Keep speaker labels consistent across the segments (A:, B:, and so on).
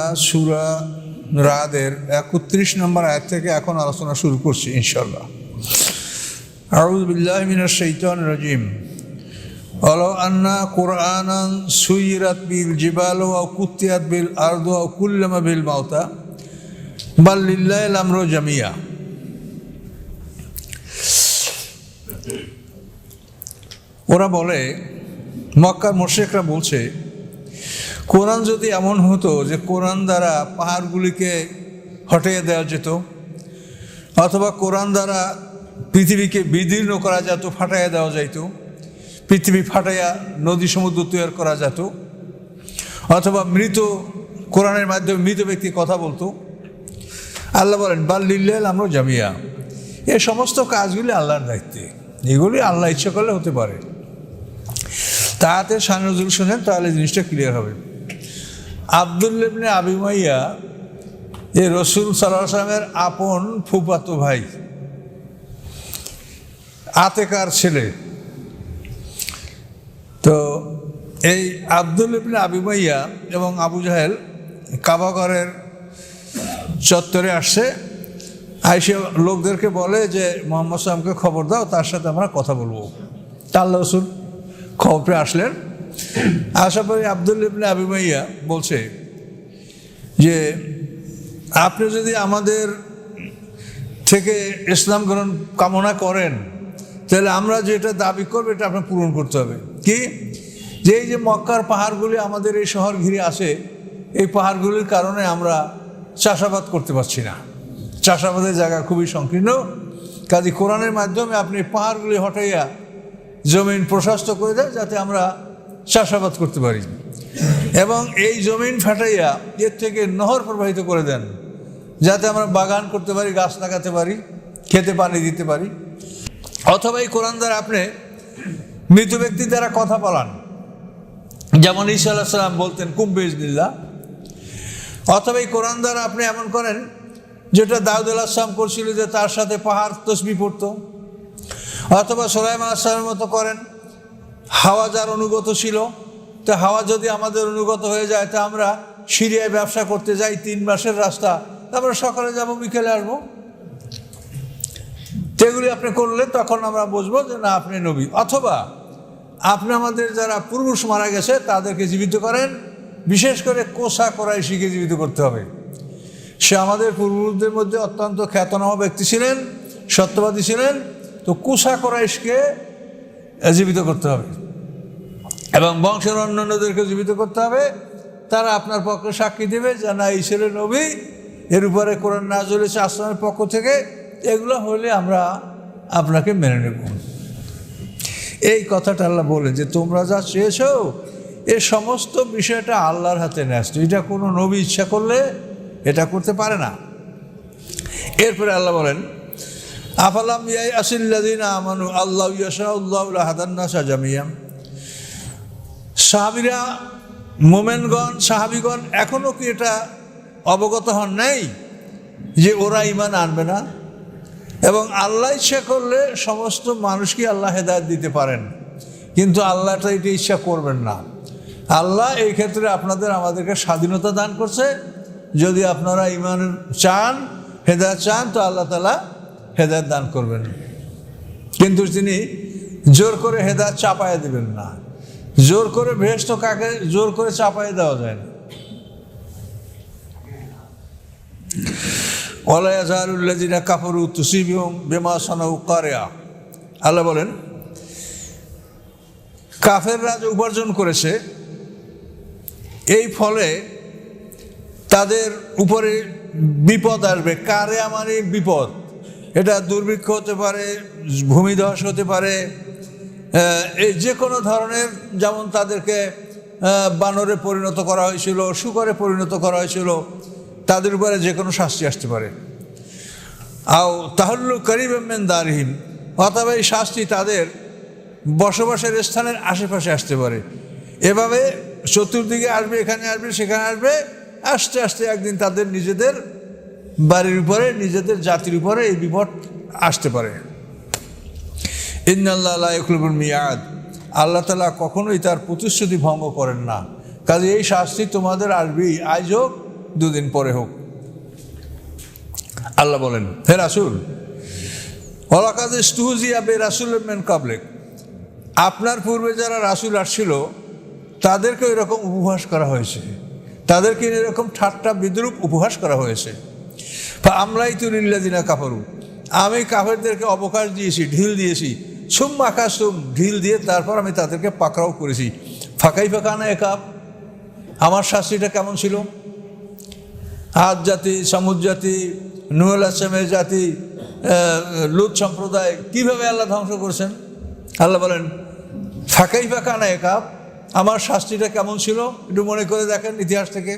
A: সুরা রাদের একত্রিশ নম্বর আয় থেকে এখন আলোচনা শুরু করছি ইনশাল্লাহ আউজবিল্লাহ মিনার শৈতান রাজিম। অলও আন্না কোরআন সুইরাত বিল জিবাল ও কুত্তিয়াত বিল আর্দ ও কুল্লামা বিল মাওতা বা বাল্লিল্লাহ আমরো জামিয়া। ওরা বলে, মক্কার মোশেকরা বলছে কোরআন যদি এমন হতো যে কোরআন দ্বারা পাহাড়গুলিকে হটিয়ে দেওয়া যেত, অথবা কোরআন দ্বারা পৃথিবীকে বিদীর্ণ করা যেত, ফাটাইয়া দেওয়া যাইত, পৃথিবী ফাটাইয়া নদী সমুদ্র তৈরি করা যেত, অথবা মৃত, কোরআনের মাধ্যমে মৃত ব্যক্তি কথা বলতো, আল্লাহ বলেন বাল্লিল্লাহ আমরা জামিয়া। এ সমস্ত কাজগুলি আল্লাহর দায়িত্বে। এগুলি আল্লাহ ইচ্ছা করলে হতে পারে। তাহাতে শাহনজুল শোনেন, তাহলে জিনিসটা ক্লিয়ার হবে। আবদুল্লেবনে আবিমাইয়া এ রসুল সালামের আপন ফুপাতো ভাই, আতেকার ছেলে। তো এই আব্দুল ইবনে আবিমাইয়া এবং আবু জাহেল কাবাগরের চত্বরে আসছে। আইসে লোকদেরকে বলে যে, মোহাম্মদ সালামকে খবর দাও, তার সাথে আমরা কথা বলব। তার রসুল খবর পেয়ে আসলেন। আশা করি আবদুল ইবনে আবিমাইয়া বলছে যে, আপনি যদি আমাদের থেকে ইসলাম গ্রহণ কামনা করেন, তাহলে আমরা যেটা দাবি করব, এটা আপনার পূরণ করতে হবে। কি? যে এই যে মক্কার পাহাড়গুলি আমাদের এই শহর ঘিরে আসে এই পাহাড়গুলির কারণে আমরা চাষাবাদ করতে পারছি না। চাষাবাদের জায়গা খুবই সংকীর্ণ। কাজে কোরআনের মাধ্যমে আপনি পাহাড়গুলি হটাইয়া জমিন প্রশস্ত করে দেয় যাতে আমরা চাষাবাদ করতে পারি। এবং এই জমিন ফাটাইয়া এর থেকে নহর প্রবাহিত করে দেন, যাতে আমরা বাগান করতে পারি, গাছ লাগাতে পারি, খেতে পানি দিতে পারি। অথবা এই কোরআন দ্বারা আপনি মৃত ব্যক্তি দ্বারা কথা বলান। যেমন ঈসা আল্লাহ সাল্লাম বলতেন কুম্বেজনিল্লা অথবা এই কোরআন দ্বারা আপনি এমন করেন, যেটা দাউদ আল্লাহ সালাম করছিল যে তার সাথে পাহাড় তসবি পড়ত। অথবা সোলাইম আলাহিসামের মতো করেন। হাওয়া যার অনুগত ছিল, তো হাওয়া যদি আমাদের অনুগত হয়ে যায়, তা আমরা সিরিয়ায় ব্যবসা করতে যাই তিন মাসের রাস্তা তারপরে সকালে যাব, বিকেলে আসব। যেগুলি আপনি করলে তখন আমরা বুঝব যে না, আপনি নবী। অথবা আপনি আমাদের যারা পুরুষ মারা গেছে, তাদেরকে জীবিত করেন। বিশেষ করে কোষা করাই শিখে জীবিত করতে হবে। সে আমাদের পূর্বপুরুষদের মধ্যে অত্যন্ত খ্যাতনামা ব্যক্তি ছিলেন, সত্যবাদী ছিলেন। তো কুসা কোরাইশকে জীবিত করতে হবে। এবং বংশের অন্যান্যদেরকে জীবিত করতে হবে। তারা আপনার পক্ষে সাক্ষী দেবে যে, না ঈশ্বরের নবী, এর উপরে কোরআন না চলেছে আসলামের পক্ষ থেকে, এগুলো হলে আমরা আপনাকে মেনে নেব। এই কথাটা আল্লাহ বলে যে, তোমরা যা চেয়েছ, এ সমস্ত বিষয়টা আল্লাহর হাতে ন্যস্ত। এটা কোনো নবী ইচ্ছা করলে এটা করতে পারে না। এরপরে আল্লাহ বলেন আফালাম ইয়াই আসিল্লাদিন আমানু? আল্লাহ ইয়াশাউল্লাহ হাদান্না সাজামিয়াম সাহাবিরা, মোমেনগণ, সাহাবিগণ এখনও কি এটা অবগত হন নাই যে ওরা ইমান আনবে না? এবং আল্লাহ ইচ্ছা করলে সমস্ত মানুষকে আল্লাহ হেদায়ত দিতে পারেন। কিন্তু আল্লাহটা এটা ইচ্ছা করবেন না। আল্লাহ এই ক্ষেত্রে আপনাদের, আমাদেরকে স্বাধীনতা দান করছে। যদি আপনারা ইমান চান, হেদায়ত চান, তো আল্লাহ তালা হেদায়ত দান করবেন। কিন্তু তিনি জোর করে হেদায়ত চাপায় দিবেন না, জোর করে ভেস্ত কাকে জোর করে চাপায় দেওয়া যায় না। ওলাইজারুল্লাজিনা কাপড় তুসিবিহম বেমা সানাউ কারেয়া। আল্লাহ বলেন কাফের রাজ উপার্জন করেছে, এই ফলে তাদের উপরে বিপদ আসবে। কারে আমার এই বিপদ? এটা দুর্ভিক্ষ হতে পারে, ভূমিধস হতে পারে এই যে কোনো ধরনের, যেমন তাদেরকে বানরে পরিণত করা হয়েছিল, শুকরে পরিণত করা হয়েছিল, তাদের উপরে যে কোনো শাস্তি আসতে পারে। আও তাহল্লু করিব মেন দারহীন অথবা এই শাস্তি তাদের বসবাসের স্থানের আশেপাশে আসতে পারে। এভাবে চতুর্দিকে আসবে, এখানে আসবে, সেখানে আসবে, আস্তে আস্তে একদিন তাদের নিজেদের বাড়ির উপরে, নিজেদের জাতির উপরে এই বিপদ আসতে পারে। ইন্নাল্লাহ মিয়াদ। আল্লাহ তালা কখনোই তার প্রতিশ্রুতি ভঙ্গ করেন না। কাজে এই শাস্তি তোমাদের আসবেই। আজ হোক, দুদিন পরে হোক। আল্লাহ বলেন, হে রাসুল রাসুল কাবলেক আপনার পূর্বে যারা রাসুল আসছিল তাদেরকে এরকম উপহাস করা হয়েছে। তাদেরকে এরকম ঠাট্টা বিদ্রুপ উপহাস করা হয়েছে। আমরাই তুলিল্লাদিনা কাফারু। আমি কাফেরদেরকে অবকাশ দিয়েছি, ঢিল দিয়েছি। সুম আকাশ সুম ঢিল দিয়ে তারপর আমি তাদেরকে পাকড়াও করেছি। ফাঁকাই ফাঁকা না একাপ আমার শাস্তিটা কেমন ছিল? আদ জাতি, সামুদ জাতি, নুহুল আসলামের জাতি লুত সম্প্রদায়, কীভাবে আল্লাহ ধ্বংস করছেন? আল্লাহ বলেন ফাঁকাই ফাঁকা না একাপ আমার শাস্তিটা কেমন ছিল? একটু মনে করে দেখেন ইতিহাস থেকে।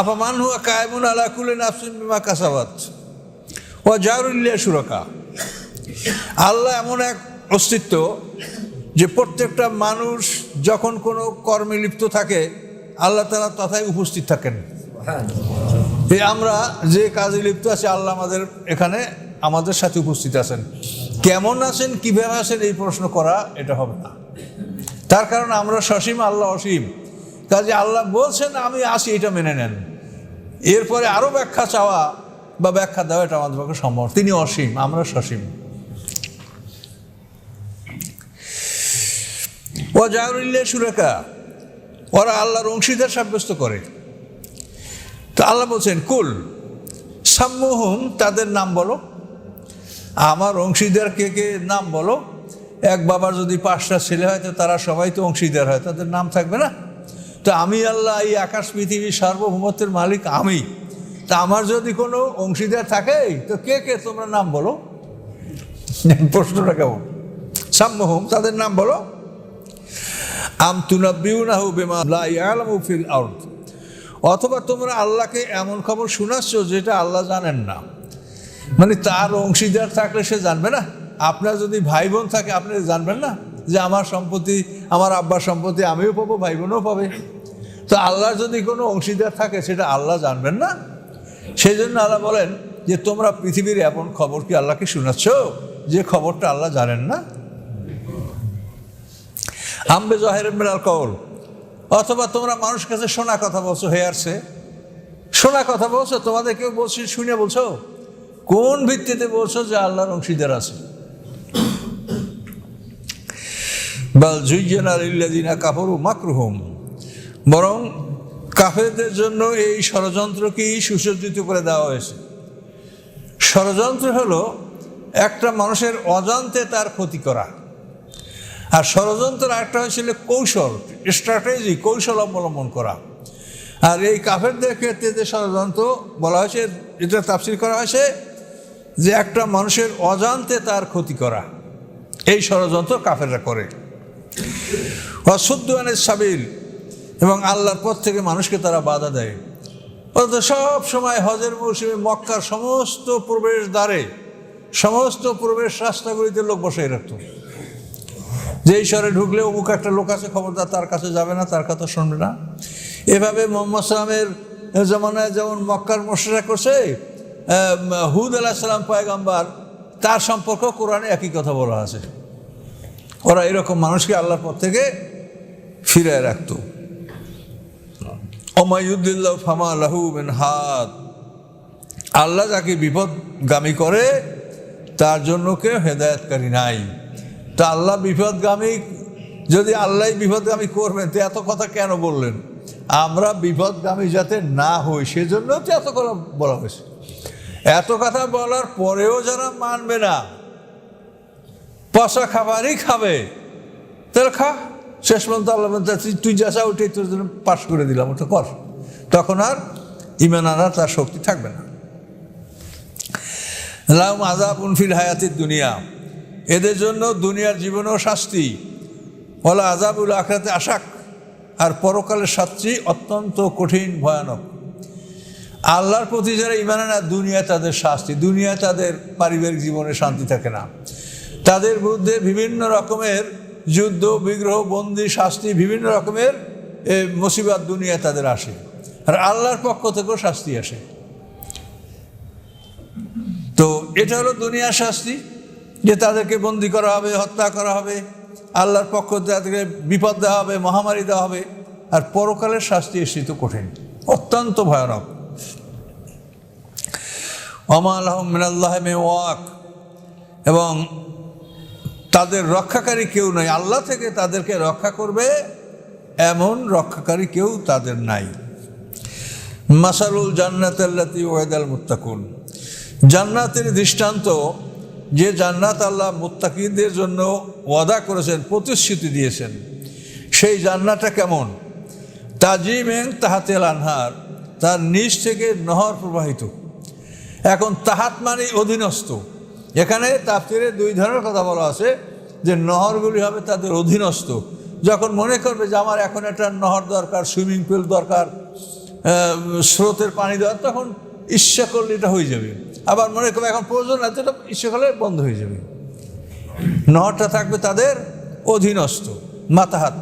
A: আপামান হুয়া কায়মুন আলা কুলে নাফসিন বিমা কাসাবাত। ও জারুল্লিয়া সুরকা আল্লাহ এমন এক অস্তিত্ব যে প্রত্যেকটা মানুষ যখন কোনো কর্মে লিপ্ত থাকে, আল্লাহ তারা তথায় উপস্থিত থাকেন। এই আমরা যে কাজে লিপ্ত আছি, আল্লাহ আমাদের এখানে আমাদের সাথে উপস্থিত আছেন। কেমন আছেন, কীভাবে আছেন, এই প্রশ্ন করা এটা হবে না। তার কারণ আমরা সসীম, আল্লাহ অসীম। কাজে আল্লাহ বলছেন, আমি আসি, এটা মেনে নেন। এরপরে আরও ব্যাখ্যা চাওয়া বা ব্যাখ্যা দেওয়া, এটা আমাদের পক্ষে সম্ভব। তিনি অসীম আমরা সসীম। ও জাহরুল্লাহ সুরেখা ওরা আল্লাহর অংশীদার সাব্যস্ত করে। তো আল্লাহ বলছেন, কুল, সাম্মুহুম, তাদের নাম বলো। আমার অংশীদার কে কে, নাম বলো। এক বাবার যদি পাঁচটা ছেলে হয়, তো তারা সবাই তো অংশীদার হয়, তাদের নাম থাকবে না? তো আমি আল্লাহ এই আকাশ পৃথিবীর সার্বভৌমত্বের মালিক আমি। তা আমার যদি কোনো অংশীদার থাকে, তো কে কে তোমরা নাম বলো? প্রশ্নটা কেমন? সাম্মহুম তাদের নাম বলো। আম তুনাব্বিউনাহু বিমা ফিল অথবা তোমরা আল্লাহকে এমন খবর শোনাচ্ছ যেটা আল্লাহ জানেন না। মানে তার অংশীদার থাকলে সে জানবে না। আপনার যদি ভাই বোন থাকে, আপনি জানবেন না যে আমার সম্পত্তি, আমার আব্বার সম্পত্তি আমিও পাবো ভাই বোনও পাবে। তো আল্লাহ যদি কোনো অংশীদার থাকে, সেটা আল্লাহ জানবেন না। সেই জন্য আল্লাহ বলেন যে, তোমরা পৃথিবীর এমন খবর কি আল্লাহকে শোনাচ্ছ যে খবরটা আল্লাহ জানেন না? আম্বে জহের মেরাল কল অথবা তোমরা মানুষ কাছে শোনা কথা বলছো, হে আর সে শোনা কথা বলছো তোমাদের কেউ বলছে, শুনে বলছো। কোন ভিত্তিতে বলছো যে আল্লাহর অংশীদার আছে? বাল জুইজানা লিল্লাদিনা কাপড়ু মাকরুহম। বরং কাফেরদের জন্য এই ষড়যন্ত্রকেই সুসজ্জিত করে দেওয়া হয়েছে? ষড়যন্ত্র হলো একটা মানুষের অজান্তে তার ক্ষতি করা। আর ষড়যন্ত্র একটা হয়েছিল কৌশল স্ট্র্যাটেজি কৌশল অবলম্বন করা। আর এই কাফেরদের ক্ষেত্রে যে ষড়যন্ত্র বলা হয়েছে, এটা তাফসির করা হয়েছে যে একটা মানুষের অজান্তে তার ক্ষতি করা। এই ষড়যন্ত্র কাফেররা করে। অশুদ্ধানের সাবিল এবং আল্লাহর পথ থেকে মানুষকে তারা বাধা দেয়। অথচ সব সময় হজের মৌসুমে মক্কার সমস্ত প্রবেশ দ্বারে, সমস্ত প্রবেশ রাস্তাগুলিতে লোক বসাই রাখত। যে ঈশ্বরে ঢুকলে অমুক একটা লোক আছে, খবরদার তার কাছে যাবে না, তার কথা শুনবে না। এভাবে মোহাম্মদ সালামের জমানায় যেমন মক্কার মশরা করছে হুদ আলাহ সালাম পয়গাম্বার, তার সম্পর্ক কোরআনে একই কথা বলা আছে। ওরা এরকম মানুষকে আল্লাহর পর থেকে ফিরে রাখতো। অমায়ুদ্দিল্লাহ ফামা লাহু মেন হাত। আল্লাহ যাকে বিপদগামী করে, তার জন্য কেউ হেদায়তকারী নাই। তা আল্লাহ বিপদগামী, যদি আল্লাহ বিপদগামী করবেন, তো এত কথা কেন বললেন? আমরা বিপদগামী যাতে না হই সেজন্য তো এত কথা বলা হয়েছে। এত কথা বলার পরেও যারা মানবে না। পশা খাবারই খাবে। তাহলে খা। শেষ পর্যন্ত আল্লাহ তুই- যা চা ওইটাই তোর জন্য পাশ করে দিলাম, ওটা কর। তখন আর ইমান আনার তার শক্তি থাকবে না। লাম আজাব উনফিল হায়াতির দুনিয়া। এদের জন্য দুনিয়ার জীবনেও শাস্তি। বলা আজাবুল আখরাতে আশাক। আর পরকালের শাস্তি অত্যন্ত কঠিন, ভয়ানক। আল্লাহর প্রতি যারা ইমান আনা দুনিয়ায় তাদের শাস্তি। দুনিয়া তাদের পারিবারিক জীবনে শান্তি থাকে না। তাদের বিরুদ্ধে বিভিন্ন রকমের যুদ্ধ, বিগ্রহ, বন্দি, শাস্তি, বিভিন্ন রকমের মুসিবত দুনিয়ায় তাদের আসে। আর আল্লাহর পক্ষ থেকেও শাস্তি আসে। তো এটা হলো দুনিয়ার শাস্তি, যে তাদেরকে বন্দি করা হবে, হত্যা করা হবে। আল্লাহর পক্ষ তাদেরকে বিপদ দেওয়া হবে, মহামারী দেওয়া হবে। আর পরকালের শাস্তি এসে তো কঠিন, অত্যন্ত ভয়ানক। অমাল আহমিনাল্লাহ ওয়াক। এবং তাদের রক্ষাকারী কেউ নাই। আল্লাহ থেকে তাদেরকে রক্ষা করবে এমন রক্ষাকারী কেউ তাদের নাই। মাসারুল জান্নাতাল্লাতি ওয়েদাল মুত্তাকুন। জান্নাতের দৃষ্টান্ত, যে জান্নাত আল্লাহ মুত্তাকিদের জন্য ওয়াদা করেছেন, প্রতিশ্রুতি দিয়েছেন, সেই জান্নাতটা কেমন? তাজিমেন তাহাতেল আনহার, তার নিচ থেকে নহর প্রবাহিত। এখন তাহাত মানে অধীনস্থ। এখানে তাফতিরে দুই ধরনের কথা বলা আছে, যে নহরগুলি হবে তাদের অধীনস্থ। যখন মনে করবে যে আমার এখন একটা নহর দরকার, সুইমিং পুল দরকার স্রোতের পানি দেওয়ার তখন ইচ্ছা করলে এটা হয়ে যাবে। আবার মনে করবে এখন প্রয়োজন আছে, এটা ইচ্ছা করলে বন্ধ হয়ে যাবে। নহরটা থাকবে তাদের অধীনস্থ, মাতাহাত।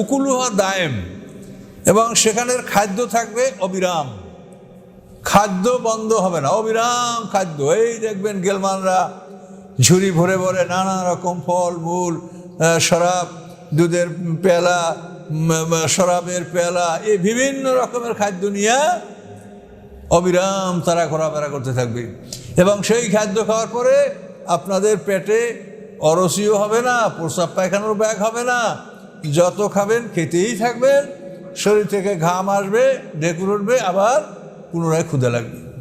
A: উকুলুহা দায়েম, এবং সেখানের খাদ্য থাকবে অবিরাম। খাদ্য বন্ধ হবে না। অবিরাম খাদ্য। এই দেখবেন গেলমানরা ঝুড়ি ভরে ভরে নানা রকম ফল, মূল শরাব, দুধের পেলা শরাবের পেলা, এই বিভিন্ন রকমের খাদ্য নিয়ে অবিরাম তারা ঘোরাফেরা করতে থাকবে। এবং সেই খাদ্য খাওয়ার পরে আপনাদের পেটে অরসিও হবে না, প্রস্রাব পায়খানার ব্যাগ হবে না। যত খাবেন, খেতেই থাকবেন, শরীর থেকে ঘাম আসবে, ঢেকুর উঠবে, আবার পুনরায় ক্ষুদে লাগবে।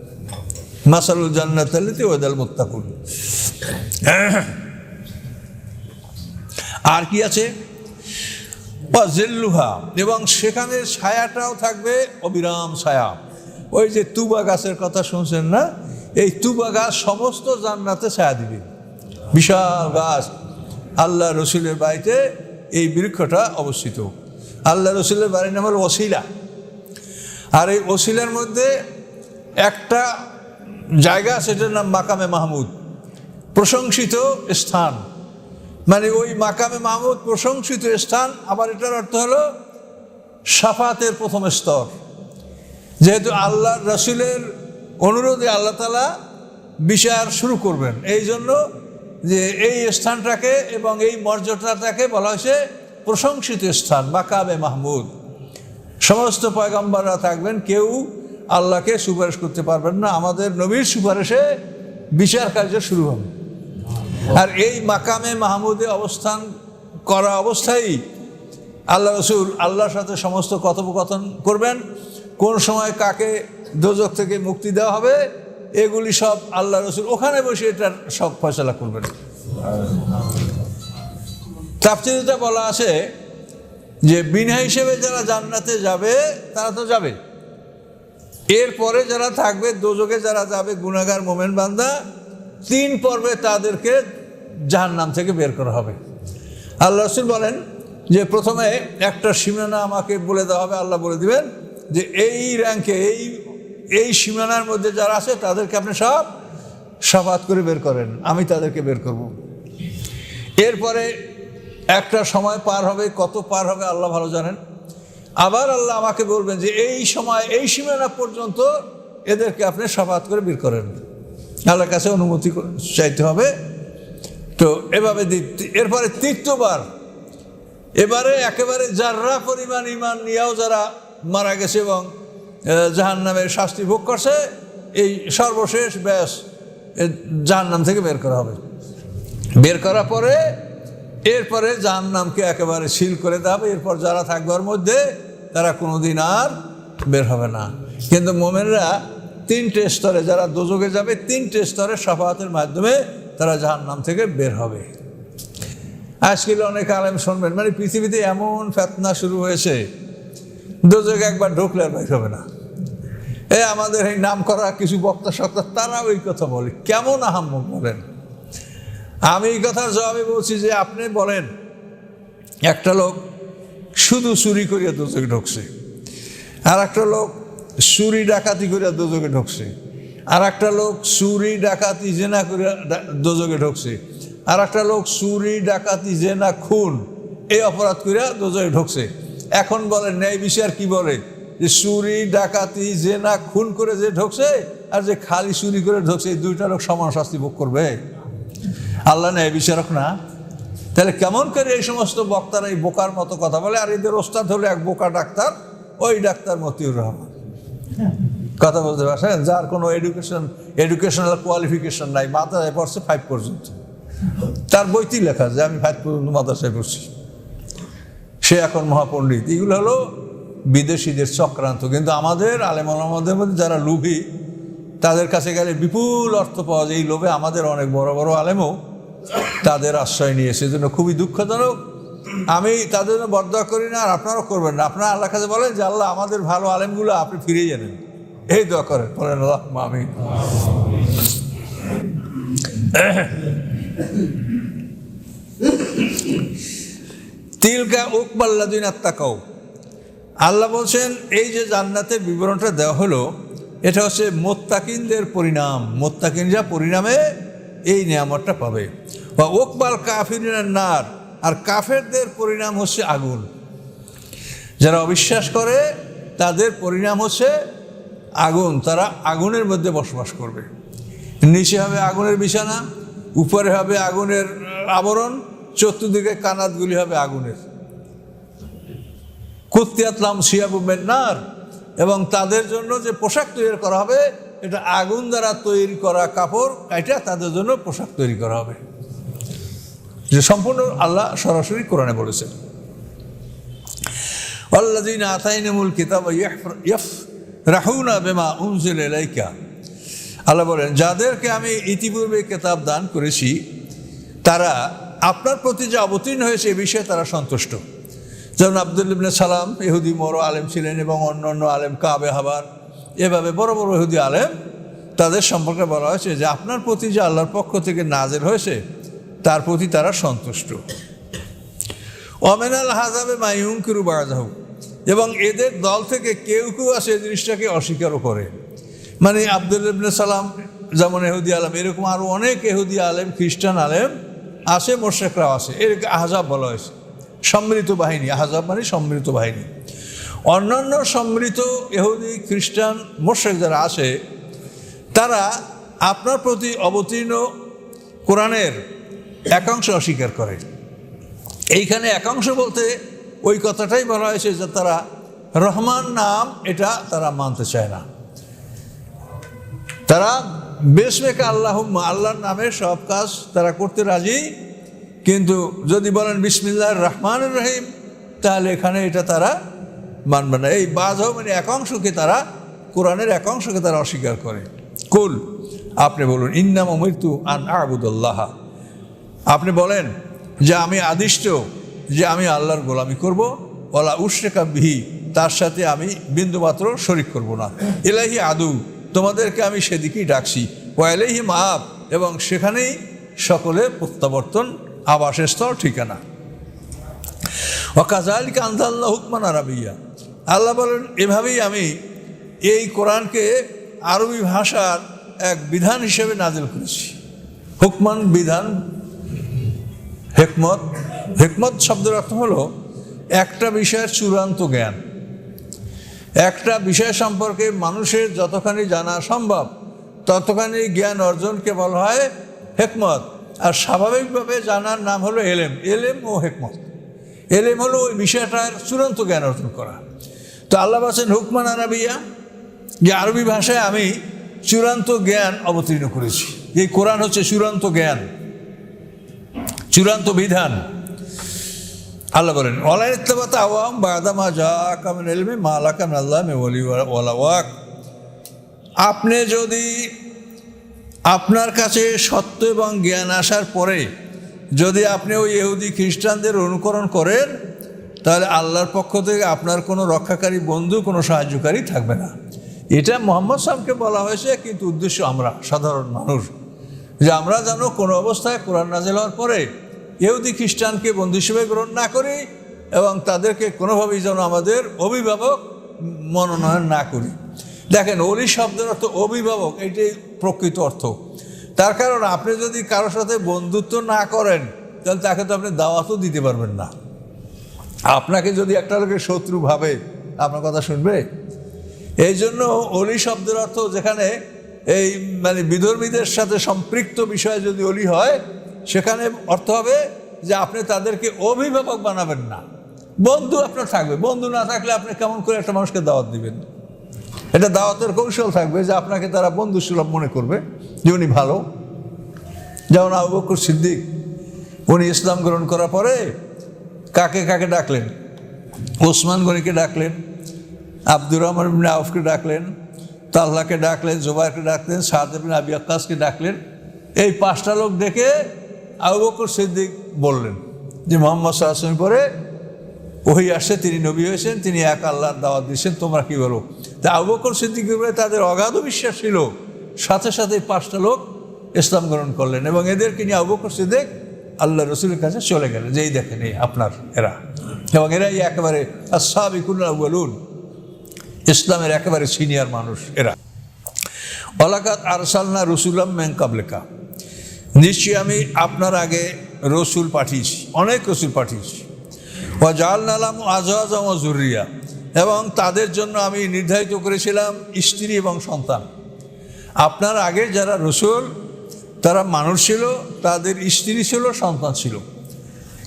A: মাসালুল জান্নাত ওয়েদাল মুত্তাকুন। আর কি আছে? জেল্লুহা এবং সেখানে ছায়াটাও থাকবে অবিরাম ছায়া। ওই যে তুবা গাছের কথা শুনছেন না? এই তুবা গাছ সমস্ত জান্নাতে ছায়া দিবে। বিশাল গাছ। আল্লাহ রসুলের বাড়িতে এই বৃক্ষটা অবস্থিত। আল্লাহ রসুলের বাড়ির নাম হল ওসিলা আর এই ওসিলার মধ্যে একটা জায়গা, সেটার নাম মাকামে মাহমুদ। প্রশংসিত স্থান। মানে ওই মাকামে মাহমুদ প্রশংসিত স্থান, আবার এটার অর্থ হলো সাফাতের প্রথম স্তর। যেহেতু আল্লাহ রসুলের অনুরোধে আল্লাহ তালা বিচার শুরু করবেন এই জন্য যে এই স্থানটাকে এবং এই মর্যাদাটাকে বলা হয়েছে প্রশংসিত স্থান মাকাবে মাহমুদ। সমস্ত পয়গম্বররা থাকবেন, কেউ আল্লাহকে সুপারিশ করতে পারবেন না। আমাদের নবীর সুপারিশে বিচার কার্য শুরু হবে। আর এই মাকামে মাহমুদে অবস্থান করা অবস্থায় আল্লাহ রসুল আল্লাহর সাথে সমস্ত কথোপকথন করবেন। কোন সময় কাকে দোজক থেকে মুক্তি দেওয়া হবে, এগুলি সব আল্লাহ রসুল ওখানে বসে এটার সব ফয়সলা করবেন। তাফসিরিতে বলা আছে যে বিনা হিসেবে যারা জান্নাতে যাবে, তারা তো যাবে। এরপরে যারা থাকবে দোজকে যারা যাবে গুণাগার মোমেন বান্দা, তিন পর্বে তাদেরকে জাহান্নাম থেকে বের করা হবে। আল্লাহ রসুল বলেন যে, প্রথমে একটা সীমানা আমাকে বলে দেওয়া হবে। আল্লাহ বলে দিবেন যে, এই র্যাঙ্কে এই এই সীমানার মধ্যে যারা আছে, তাদেরকে আপনি সব সাফাত করে বের করেন। আমি তাদেরকে বের করব। এরপরে একটা সময় পার হবে, কত পার হবে আল্লাহ ভালো জানেন। আবার আল্লাহ আমাকে বলবেন যে এই সময়, এই সীমানা পর্যন্ত এদেরকে আপনি সাফাত করে বের করেন। আল্লাহর কাছে অনুমতি চাইতে হবে। তো এভাবে এরপরে তৃতীয়বার, এবারে একেবারে যাররা পরিমাণ ইমান নিয়েও যারা মারা গেছে এবং জাহান নামের শাস্তি ভোগ করছে, এই সর্বশেষ ব্যাস জাহান নাম থেকে বের করা হবে। বের করার পরে এরপরে জাহান নামকে একেবারে সিল করে দেওয়া হবে। এরপর যারা থাকবে ওর মধ্যে, তারা কোনোদিন আর বের হবে না। কিন্তু মোমেনরা তিনটে স্তরে, যারা দোজকে যাবে, তিনটে স্তরে সাফাতের মাধ্যমে তারা জাহান নাম থেকে বের হবে। আজকাল অনেক আলেম শুনবেন মানে পৃথিবীতে এমন ফেতনা শুরু হয়েছে দোজকে একবার ঢুকলে আর হবে না। এ আমাদের এই নাম করা কিছু বক্তা সক্তা তারা ওই কথা বলে। কেমন আহাম্মক বলেন? আমি এই কথার জবাবে বলছি যে আপনি বলেন, একটা লোক শুধু চুরি করিয়া দোজকে ঢুকছে, আর একটা লোক চুরি ডাকাতি করিয়া দোজকে ঢুকছে, আর একটা লোক চুরি ডাকাতি জেনা করিয়া দোজকে ঢুকছে, আর একটা লোক চুরি ডাকাতি জেনা খুন এই অপরাধ করিয়া দোজকে ঢুকছে। এখন বলে, ন্যায় বিচার কি বলে? যে চুরি ডাকাতি জেনা খুন করে যে ঢুকছে, আর যে খালি চুরি করে ঢুকছে, এই দুইটা লোক সমান শাস্তি ভোগ করবে। আল্লাহ ন্যায় বিচারক না। তাহলে কেমন করে এই সমস্ত বক্তারা এই বোকার মতো কথা বলে? আর এদের ওস্তাদ হলো এক বোকা ডাক্তার, ওই ডাক্তার মতিউর রহমান। কথা বলতে পারছেন? যার কোনো এডুকেশন এডুকেশনাল কোয়ালিফিকেশন নাই, মাদ্রাসায় পড়ছে ফাইভ পর্যন্ত। তার বইতেই লেখা যে আমি ফাইভ পর্যন্ত মাদ্রাসায় পড়ছি। সে এখন মহাপণ্ডিত। এগুলো হলো বিদেশিদের চক্রান্ত। কিন্তু আমাদের আলেমানদের মধ্যে যারা লোভী, তাদের কাছে গেলে বিপুল অর্থ পাওয়া যায়। এই লোভে আমাদের অনেক বড় বড় আলেমও তাদের আশ্রয় নিয়েছে এজন্য খুবই দুঃখজনক। আমি তাদের জন্য বরদোয়া করি না, আর আপনারাও করবেন না। আপনারা আল্লাহ কাছে বলেন যে, আল্লাহ, আমাদের ভালো আলেমগুলো আপনি ফিরিয়ে জানেন এই দোয়া করেন, বলেন আল্লাহ আমি তিলকা উকবাল্লাদিন আত্মাকাও আল্লাহ বলছেন, এই যে জান্নাতের বিবরণটা দেওয়া হলো, এটা হচ্ছে মোত্তাকিনদের পরিণাম। মোত্তাকিন যা পরিণামে এই নিয়ামতটা পাবে। বা ওকবাল কাফিরিনের নার আর কাফেরদের পরিণাম হচ্ছে আগুন। যারা অবিশ্বাস করে, তাদের পরিণাম হচ্ছে আগুন। তারা আগুনের মধ্যে বসবাস করবে। নিচে হবে আগুনের বিছানা, উপরে হবে আগুনের আবরণ, চতুর্দিকে কানাতগুলি হবে আগুনের। কুত্তিয়াতলাম শিয়াবু মেন্নার এবং তাদের জন্য যে পোশাক তৈরি করা হবে এটা আগুন দ্বারা তৈরি করা কাপড়, এটা তাদের জন্য পোশাক তৈরি করা হবে। যে সম্পূর্ণ আল্লাহ সরাসরি কোরআনে বলেছেন। আল্লাদিন আতাইনমুল কিতাব রাহুনা বেমা উনজিল এলাইকা আল্লাহ বলেন, যাদেরকে আমি ইতিপূর্বে কেতাব দান করেছি, তারা আপনার প্রতি যে অবতীর্ণ হয়েছে, এ বিষয়ে তারা সন্তুষ্ট। যেমন আব্দুল ইবনে সালাম, ইহুদি বড় আলেম ছিলেন এবং অন্য অন্য আলেম কাবে হাবার। এভাবে বড় বড় ইহুদি আলেম তাদের সম্পর্কে বলা হয়েছে যে আপনার প্রতি যে আল্লাহর পক্ষ থেকে নাজের হয়েছে, তার প্রতি তারা সন্তুষ্ট। অমেনাল হাজাবে মাইহুম কিরু বাজাহু এবং এদের দল থেকে কেউ কেউ আসে জিনিসটাকে অস্বীকারও করে। মানে আব্দুল সালাম যেমন এহুদি আলম, এরকম আরও অনেক এহুদি আলেম, খ্রিস্টান আলেম আছে মোর্শেকরাও আছে এর আহজাব বলা হয়েছে। সম্মিলিত বাহিনী, আহজাব মানে সম্মিলিত বাহিনী। অন্যান্য সম্মিলিত এহুদি খ্রিস্টান মোর্শেক যারা আছে, তারা আপনার প্রতি অবতীর্ণ কোরআনের একাংশ অস্বীকার করে। এইখানে একাংশ বলতে ওই কথাটাই বলা হয়েছে যে তারা রহমান নাম এটা তারা মানতে চায় না। তারা বেশমেকা আল্লাহ আল্লাহর নামে সব কাজ তারা করতে রাজি, কিন্তু যদি বলেন বিসমিল্লাহ রহমান রহিম, তাহলে এখানে এটা তারা মানবে না এই বাজ মানে এক অংশকে তারা কোরআনের এক অংশকে তারা অস্বীকার করে। কুল, আপনি বলুন, ইন্নাম মৃত্যু আন আবুদুল্লাহ। আপনি বলেন যে আমি আদিষ্ট, যে আমি আল্লাহর গোলামি করব ওলা উশ্রেকা বিহি, তার সাথে আমি বিন্দুমাত্র শরিক করব না। এলাহি আদু, তোমাদেরকে আমি সেদিকেই ডাকছি। ও এলাহি মাপ এবং সেখানেই সকলে প্রত্যাবর্তন আবাসের স্থল ঠিকানা অকাজালিক আন্দাল্লাহ হুকমান আরবিয়া আল্লাহ বলেন, এভাবেই আমি এই কোরআনকে আরবি ভাষার এক বিধান হিসেবে নাজিল করেছি। হুকমান বিধান, হেকমত হেকমত শব্দের অর্থ হলো একটা বিষয়ের চূড়ান্ত জ্ঞান। একটা বিষয় সম্পর্কে মানুষের যতখানি জানা সম্ভব, ততখানি জ্ঞান অর্জনকে বলা হয় হেকমত। আর স্বাভাবিকভাবে জানার নাম হলো এলেম। এলেম ও হেকমত। এলেম হলো ওই বিষয়টার চূড়ান্ত জ্ঞান অর্জন করা। তো আল্লাহ আছেন হুকমান আরবিয়া, যে আরবি ভাষায় আমি চূড়ান্ত জ্ঞান অবতীর্ণ করেছি। এই কোরআন হচ্ছে চূড়ান্ত জ্ঞান, চূড়ান্ত বিধান। আল্লাহ বলেন অলাইত্তাবাত আল্লাহ মে ওলি ওয়ালা ওয়াক। আপনি যদি আপনার কাছে সত্য এবং জ্ঞান আসার পরে যদি আপনি ওই ইহুদি খ্রিস্টানদের অনুকরণ করেন তাহলে আল্লাহর পক্ষ থেকে আপনার কোনো রক্ষাকারী বন্ধু, কোনো সাহায্যকারী থাকবে না। এটা মোহাম্মদ সাহেবকে বলা হয়েছে, কিন্তু উদ্দেশ্য আমরা, সাধারণ মানুষ। যে আমরা যেন কোনো অবস্থায় কোরআন নাজেল হওয়ার পরে ইহুদি, খ্রিস্টানকে বন্ধু হিসেবে গ্রহণ না করি এবং তাদেরকে কোনোভাবেই যেন আমাদের অভিভাবক মনোনয়ন না করি। দেখেন অলি শব্দের অর্থ অভিভাবক এটাই প্রকৃত অর্থ। তার কারণ, আপনি যদি কারোর সাথে বন্ধুত্ব না করেন, তাহলে তাকে তো আপনি দাওয়াতও দিতে পারবেন না। আপনাকে যদি একটা লোকের শত্রু ভাবে, আপনার কথা শুনবে? এই জন্য অলি শব্দের অর্থ যেখানে এই মানে বিধর্মীদের সাথে সম্পৃক্ত বিষয়ে যদি অলি হয়, সেখানে অর্থ হবে যে আপনি তাদেরকে অভিভাবক বানাবেন না। বন্ধু আপনার থাকবে। বন্ধু না থাকলে আপনি কেমন করে একটা মানুষকে দাওয়াত দিবেন? এটা দাওয়াতের কৌশল থাকবে যে আপনাকে তারা বন্ধু সুলভ মনে করবে যে উনি ভালো। যেমন আবু বকর সিদ্দিক, উনি ইসলাম গ্রহণ করার পরে কাকে কাকে ডাকলেন? ওসমান গনিকে ডাকলেন, আব্দুর রহমান ইবনে আউফকে ডাকলেন তাল্লাকে ডাকলেন, জোবাইরকে ডাকলেন ইবনে আবি আক্কাসকে ডাকলেন। এই পাঁচটা লোক ডেকে আবু বকর সিদ্দিক বললেন যে, মোহাম্মদ সাল্লাম পরে ওই আসছে, তিনি নবী হয়েছেন, তিনি এক আল্লাহর দাওয়াত দিয়েছেন, তোমরা কী বলো? তা আবু বকর তাদের অগাধ বিশ্বাস ছিল। সাথে সাথে পাঁচটা লোক ইসলাম গ্রহণ করলেন এবং এদেরকে নিয়ে আবু বকর সিদ্দিক আল্লাহ রসুলের কাছে চলে গেলেন যেই দেখেন এই আপনার এরা। এবং এরাই একেবারে আসাবিকুল্লাহ বলুন ইসলামের একেবারে সিনিয়র মানুষ এরা। অলাকাত আরসালনা রসুলাম মেঙ্কাবলেকা নিশ্চয়ই আমি আপনার আগে রসুল পাঠিয়েছি, অনেক রসুল পাঠিয়েছি। ও জাল নালাম আজহাজ জুরিয়া এবং তাদের জন্য আমি নির্ধারিত করেছিলাম স্ত্রী এবং সন্তান। আপনার আগে যারা রসুল তারা মানুষ ছিল, তাদের স্ত্রী ছিল, সন্তান ছিল।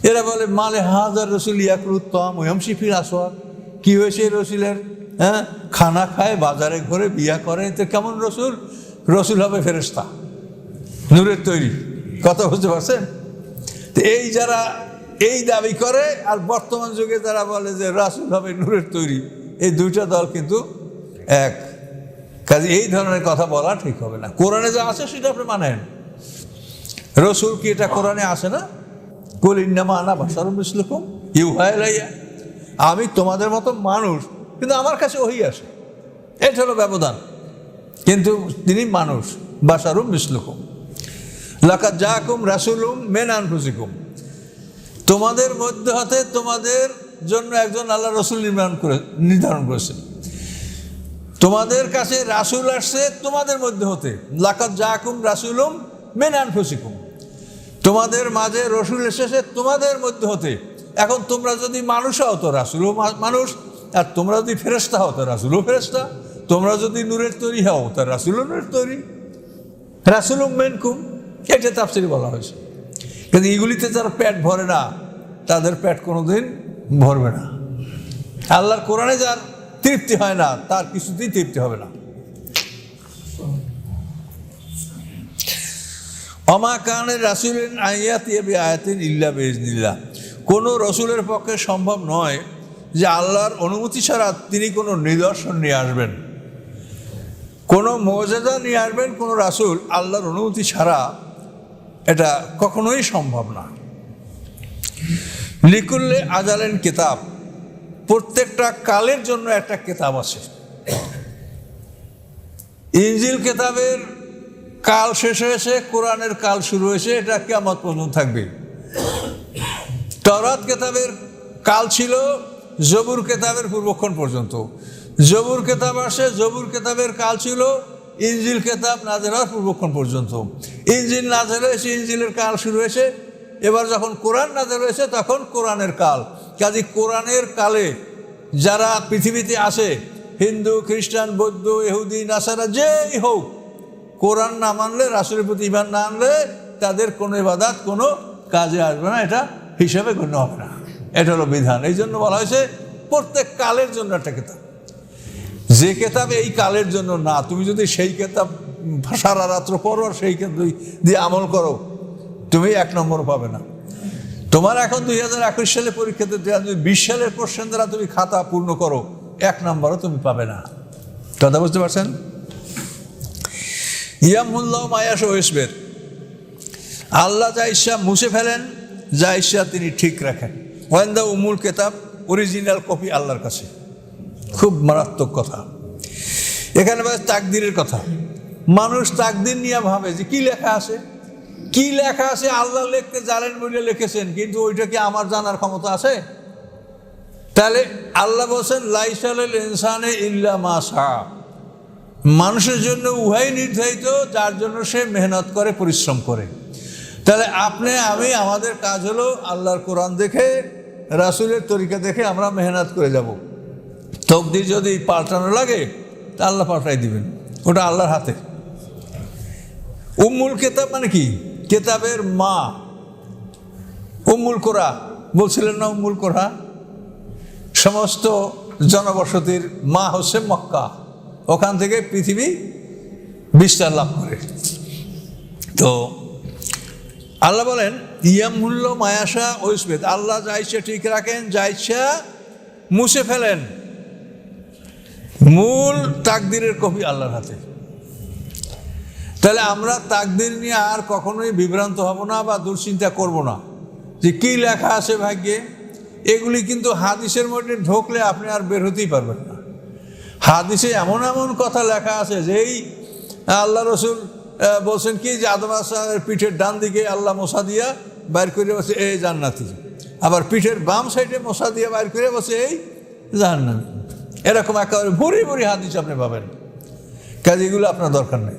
A: এরা বলে, মালে হাজার রসুল ইয়াকরুত্তম ওয়মশিফির আসোয়া কি হয়েছে রসুলের? হ্যাঁ? খানা খায়, বাজারে ঘরে, বিয়া করে। তো কেমন রসুল? রসুল হবে ফেরেস্তা নূরের তৈরি। কথা বুঝতে পারছেন? তো এই যারা এই দাবি করে, আর বর্তমান যুগে যারা বলে যে রাসুল হবে নূরের তৈরি, এই দুইটা দল কিন্তু এক। কাজে এই ধরনের কথা বলা ঠিক হবে না। কোরআনে যা আছে সেটা আপনি মানেন। রসুল কি এটা কোরআনে আসে না? কুল ইন্নামা আনা বাসারুম ইসলুকুম ইউ লাইয়া আমি তোমাদের মতো মানুষ, কিন্তু আমার কাছে ওই আসে। এটা হলো ব্যবধান। কিন্তু তিনি মানুষ বাসারুম মিসলুকুম। লাকাত জাকুম রাসুলুম মেন আনফুসিকুম। তোমাদের মধ্যে হতে তোমাদের জন্য একজন আল্লাহ রসুল নির্মাণ করে, নির্ধারণ করেছেন। তোমাদের কাছে রাসুল আসছে তোমাদের মধ্যে হতে। লাকাত জাকুম রাসুলুম মেন আনফুসিকুম। তোমাদের মাঝে রসুল এসেছে, তোমাদের মধ্যে হতে। এখন তোমরা যদি মানুষ হও তো রাসুলও মানুষ, আর তোমরা যদি ফেরেস্তা হও তো রাসুলও ফেরেস্তা তোমরা যদি নূরের তৈরি হও তা রাসুলও নূরের তৈরি। রাসুলুম মেনকুম এটা তাফসিরে বলা হয়েছে। কিন্তু এগুলিতে যারা প্যাট ভরে না, তাদের পেট কোনোদিন ভরবে না। আল্লাহর কোরআনে যার তৃপ্তি হয় না, তার কিছুতেই তৃপ্তি হবে না। অমা কানের রাসুলেন আয়াত এবি আয়াতিন ইল্লা বেজনিল্লা কোনো রসুলের পক্ষে সম্ভব নয় যে আল্লাহর অনুমতি ছাড়া তিনি কোনো নিদর্শন নিয়ে আসবেন। কোনো মর্যাদা নিয়ে আসবেন কোনো রাসুল আল্লাহর অনুমতি ছাড়া এটা কখনোই সম্ভব না। লিকুল্লে আজালেন কিতাব। প্রত্যেকটা কালের জন্য একটা কিতাব আছে। ইঞ্জিল কিতাবের কাল শেষ হয়েছে, কোরআনের কাল শুরু হয়েছে, এটা কেমন পর্যন্ত থাকবে। তরাত কেতাবের কাল ছিল, জবুর কেতাবের পূর্বক্ষণ পর্যন্ত। জবুর কেতাব আসে, জবুর কেতাবের কাল ছিল ইঞ্জিল কেতাব নাজেরার পূর্বক্ষণ পর্যন্ত। ইঞ্জিল নাজের হয়েছে ইঞ্জিলের কাল শুরু হয়েছে। এবার যখন কোরআন নাজের হয়েছে, তখন কোরআনের কাল। কাজে কোরআনের কালে যারা পৃথিবীতে আসে হিন্দু, খ্রিস্টান, বৌদ্ধ এহুদি নাসারা, যেই হোক কোরআন না মানলে, রাসুলের প্রতি ইমান না আনলে তাদের কোনো ইবাদাত, কোনো কাজে আসবে না। এটা হিসাবে গণ্য হবে না। এটা হলো বিধান। এই জন্য বলা হয়েছে, প্রত্যেক কালের জন্য একটা কেতাব। যে কেতাব এই কালের জন্য না, তুমি যদি সেই কেতাব সারা রাত্র পড়ো আর সেই দিয়ে আমল করো, তুমি এক নম্বর পাবে না। তোমার এখন দুই হাজার একুশ সালে পরীক্ষাতে বিশ সালের কোশ্চেন দ্বারা তুমি খাতা পূর্ণ করো, এক নম্বরও তুমি পাবে না। কথা বুঝতে পারছেন? ইয়ামুল্লাহ মায়াস ওয়েসবের আল্লাহ যা ইচ্ছা মুছে ফেলেন, যা ইচ্ছা তিনি ঠিক রাখেন। ওয়েন্দা উমুল কেতাব অরিজিনাল কপি আল্লাহর কাছে। খুব মারাত্মক কথা। এখানে তাকদিরের কথা। মানুষ তাকদির নিয়ে ভাবে যে কি লেখা আছে? কি লেখা আছে? আল্লাহ লিখতে জানেন বলে লিখেছেন, কিন্তু ওইটা কি আমার জানার ক্ষমতা আছে? তাহলে আল্লাহ বলছেন লাইসালের ইনসানে ইল্লা মাসা মানুষের জন্য উহাই নির্ধারিত, যার জন্য সে মেহনত করে, পরিশ্রম করে। তাহলে আপনি, আমি, আমাদের কাজ হলো আল্লাহর কোরআন দেখে, রাসুলের তরিকা দেখে আমরা মেহনত করে যাব। তকদির যদি পাল্টানো লাগে, তা আল্লাহ পাল্টাই দিবেন। ওটা আল্লাহর হাতে। উম্মুল কেতাব মানে কি? কেতাবের মা। উম্মুল কোরা বলছিলেন না উম্মুল কোরা সমস্ত জনবসতির মা হচ্ছে মক্কা। ওখান থেকে পৃথিবী বিস্তার লাভ করে। তো আল্লাহ বলেন ইয়ামুল্য মায়াসা ওইসবেদ আল্লাহ যা ইচ্ছা ঠিক রাখেন, যা ইচ্ছা মুছে ফেলেন। মূল তাকদিরের কপি আল্লাহর হাতে। তাহলে আমরা তাকদির নিয়ে আর কখনোই বিভ্রান্ত হব না বা দুশ্চিন্তা করব না। যে কী লেখা আছে ভাগ্যে, এগুলি কিন্তু হাদিসের মধ্যে ঢোকলে আপনি আর বের হতেই পারবেন না। হাদিসে এমন এমন কথা লেখা আছে, যেই আল্লাহ রসুল বলছেন কি যে আদম আসলামের পিঠের ডান দিকে আল্লাহ মশা দিয়া বাইর করে বসে, এই জান্নাতি। আবার পিঠের বাম সাইডে মশা দিয়ে বাইর করে বসে, এই জাহান্নামি। এরকম একেবারে ভরি ভরি হাদিস আপনি পাবেন। কাজে এগুলো আপনার দরকার নেই।